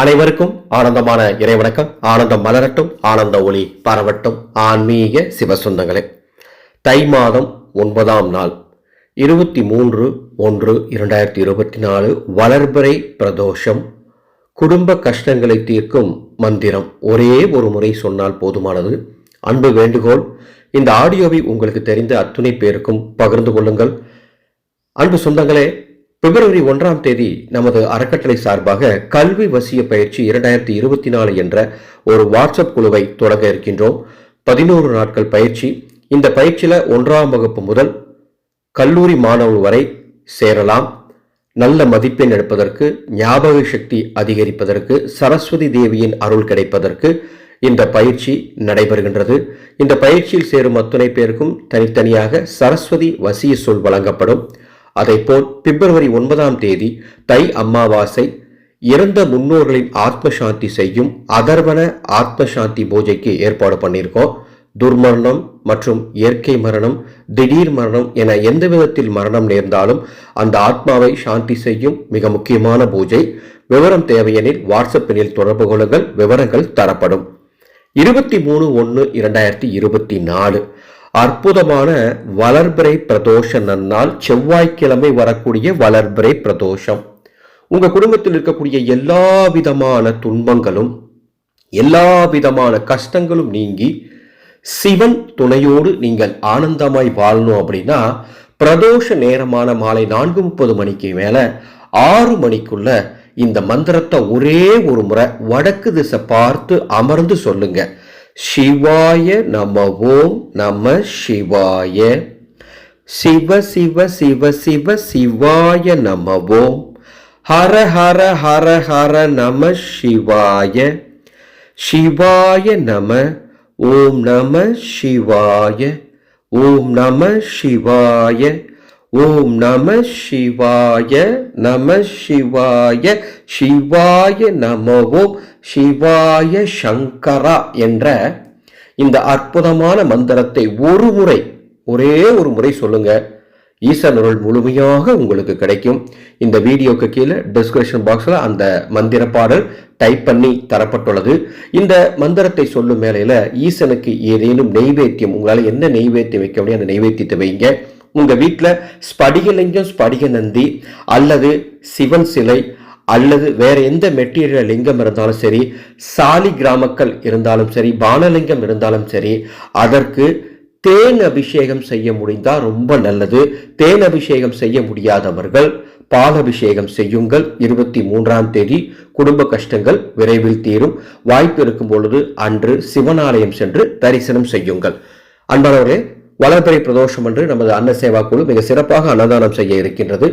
அனைவருக்கும் ஆனந்தமான இறைவணக்கம். ஆனந்தம் மலரட்டும் ஆனந்த ஒளி பரவட்டும். ஆன்மீக சிவசுந்தங்களே தை மாதம் ஒன்பதாம் நாள் இருபத்தி மூன்று ஒன்று இரண்டாயிரத்தி இருபத்தி நாலு வளர்பிறை பிரதோஷம். குடும்ப கஷ்டங்களை தீர்க்கும் மந்திரம். ஒரே ஒரு முறை சொன்னால் போதுமானது. அன்பு வேண்டுகோள். இந்த ஆடியோவை உங்களுக்கு தெரிந்த அத்துணை பேருக்கும் பகிர்ந்து கொள்ளுங்கள். அன்பு சொந்தங்களே பிப்ரவரி ஒன்றாம் தேதி நமது அறக்கட்டளை சார்பாக கல்வி வசிய பயிற்சி இரண்டாயிரத்தி இருபத்தி நாலு என்ற ஒரு வாட்ஸ்அப் குழுவை தொடங்க இருக்கின்றோம். பதினோரு நாட்கள் பயிற்சி. இந்த பயிற்சியில் ஒன்றாம் வகுப்பு முதல் கல்லூரி மாணவர் வரை சேரலாம். நல்ல மதிப்பெண் எடுப்பதற்கு ஞாபக சக்தி அதிகரிப்பதற்கு சரஸ்வதி தேவியின் அருள் கிடைப்பதற்கு இந்த பயிற்சி நடைபெறுகின்றது. இந்த பயிற்சியில் சேரும் அத்துணை பேருக்கும் தனித்தனியாக சரஸ்வதி வசிய சொல் வழங்கப்படும். அதைப்போல் பிப்ரவரி ஒன்பதாம் தேதி தை அமாவாசை இறந்த முன்னோர்களின் ஆத்ம சாந்தி செய்யும் அதர்வன ஆத்ம சாந்தி பூஜைக்கு ஏற்பாடு பண்ணியிருக்கோம். துர்மரணம் மற்றும் இயற்கை மரணம் திடீர் மரணம் என எந்த விதத்தில் மரணம் நேர்ந்தாலும் அந்த ஆத்மாவை சாந்தி செய்யும் மிக முக்கியமான பூஜை. விவரம் தேவையெனில் வாட்ஸ்அப்பினில் தொடர்பு கொள்ளுங்கள் விவரங்கள் தரப்படும். இருபத்தி மூணு ஒன்று இரண்டாயிரத்தி இருபத்தி நாலு. அற்புதமான வளர்பிறை பிரதோஷ நன்னால் செவ்வாய்க்கிழமை வரக்கூடிய வளர்பிறை பிரதோஷம். உங்க குடும்பத்தில் இருக்கக்கூடிய எல்லா விதமான துன்பங்களும் எல்லா விதமான கஷ்டங்களும் நீங்கி சிவன் துணையோடு நீங்கள் ஆனந்தமாய் வாழணும் அப்படின்னா பிரதோஷ நேரமான மாலை நான்கு முப்பது மணிக்கு மேல ஆறு மணிக்குள்ள இந்த மந்திரத்தை ஒரே ஒரு முறை வடக்கு திசை பார்த்து அமர்ந்து சொல்லுங்க. சிவாய நம ஓம் நம சிவாய. சிவ சிவ சிவ சிவ சிவாய நம ஓம் ஹர ஹர ஹர ஹர நம சிவாய. சிவாய நம ஓம் நம சிவாய. ஓம் நம சிவாய. ஓம் நம சிவாய நம சிவாய. சிவாய நம ஓம் சிவாய சங்கரா என்ற இந்த அற்புதமான மந்திரத்தை ஒரு முறை ஒரே ஒரு முறை சொல்லுங்க. ஈசனருள் முழுமையாக உங்களுக்கு கிடைக்கும். இந்த வீடியோக்கு கீழே டிஸ்கிரிப்ஷன் பாக்ஸில் அந்த மந்திர பாடல் டைப் பண்ணி தரப்பட்டுள்ளது. இந்த மந்திரத்தை சொல்லும் மேலையில் ஈசனுக்கு ஏதேனும் நெய்வேத்தியம் உங்களால் என்ன நெய்வேத்தியம் வைக்க முடியும் அந்த நெய்வேத்தியத்தை வைங்க. உங்கள் வீட்டில் ஸ்படிகலிங்கம் ஸ்படிக நந்தி அல்லது சிவன் சிலை அல்லது வேற எந்த மெட்டீரியல் லிங்கம் இருந்தாலும் சரி சாலி கிராமக்கள் இருந்தாலும் சரி பானலிங்கம் இருந்தாலும் சரி அதற்கு தேன் அபிஷேகம் செய்ய முடிந்தால் ரொம்ப நல்லது. தேன் அபிஷேகம் செய்ய முடியாதவர்கள் பால் அபிஷேகம் செய்யுங்கள். இருபத்தி மூன்றாம் தேதி குடும்ப கஷ்டங்கள் விரைவில் தீரும். வாய்ப்பு இருக்கும் பொழுது அன்று சிவனாலயம் சென்று தரிசனம் செய்யுங்கள். அன்பானவர்களே வளர்பிறை பிரதோஷம் என்று நமது அன்ன சேவா குழு மிக சிறப்பாக அன்னதானம் செய்ய இருக்கின்றது.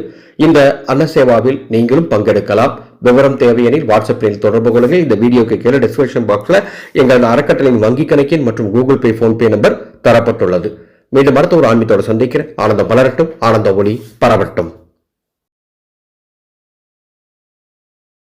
இந்த அன்ன சேவாவில் நீங்களும் பங்கெடுக்கலாம். விவரம் தேவையெனில் வாட்ஸ்அப்பில் தொடர்பு கொள்ளுங்கள். இந்த வீடியோக்கு கீழே டிஸ்கிரிப்ஷன் பாக்ஸில் எங்களது அறக்கட்டளையின் வங்கிக் கணக்கின் மற்றும் கூகுள் பே போன்பே நம்பர் தரப்பட்டுள்ளது. மீண்டும் அடுத்த ஒரு ஆன்மீகத்தோடு சந்திக்கிறேன். ஆனந்தம் வளரட்டும் ஆனந்த ஒளி பரவட்டும்.